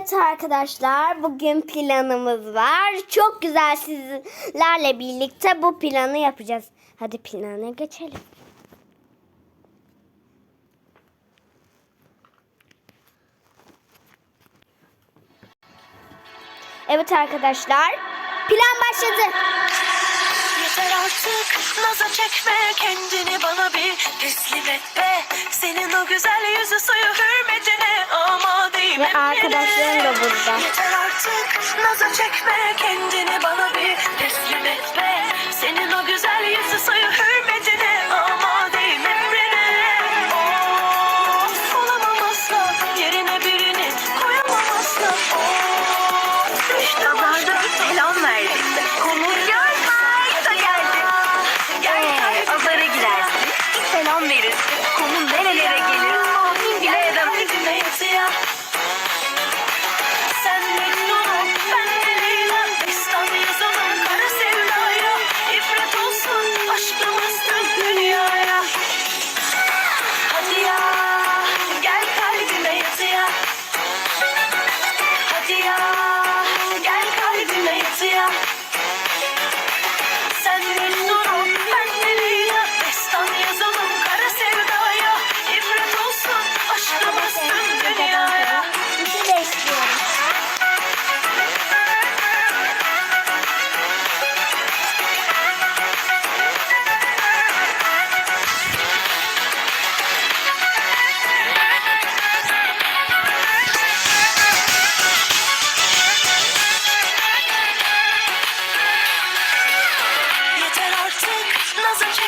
Evet arkadaşlar bugün planımız var. Çok güzel sizlerle birlikte bu planı yapacağız. Hadi plana geçelim. Evet arkadaşlar plan başladı. Yeter artık naza çekme kendini bana bir teslim et be Senin o güzel yüzü suyu amadeyim Ve arkadaşlarım da burada. Yeter artık naza çekme kendini bana bir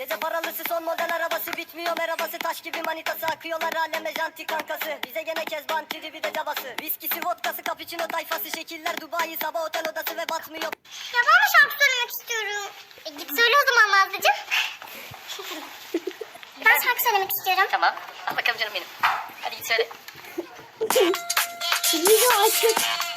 Gece paralısı son model arabası bitmiyor merhabası taş gibi manitası akıyorlar aleme janti kankası bize gene kezban tribi de cabası viskisi vodkası cappuccino tayfası şekiller Dubai sabah otel odası ve batmıyor Ya ben de şarkı söylemek istiyorum. E git söyle o zaman Nazlıcığım. ben şarkı söylemek istiyorum. Tamam. Al bakalım canım benim. Hadi git söyle. Video açık.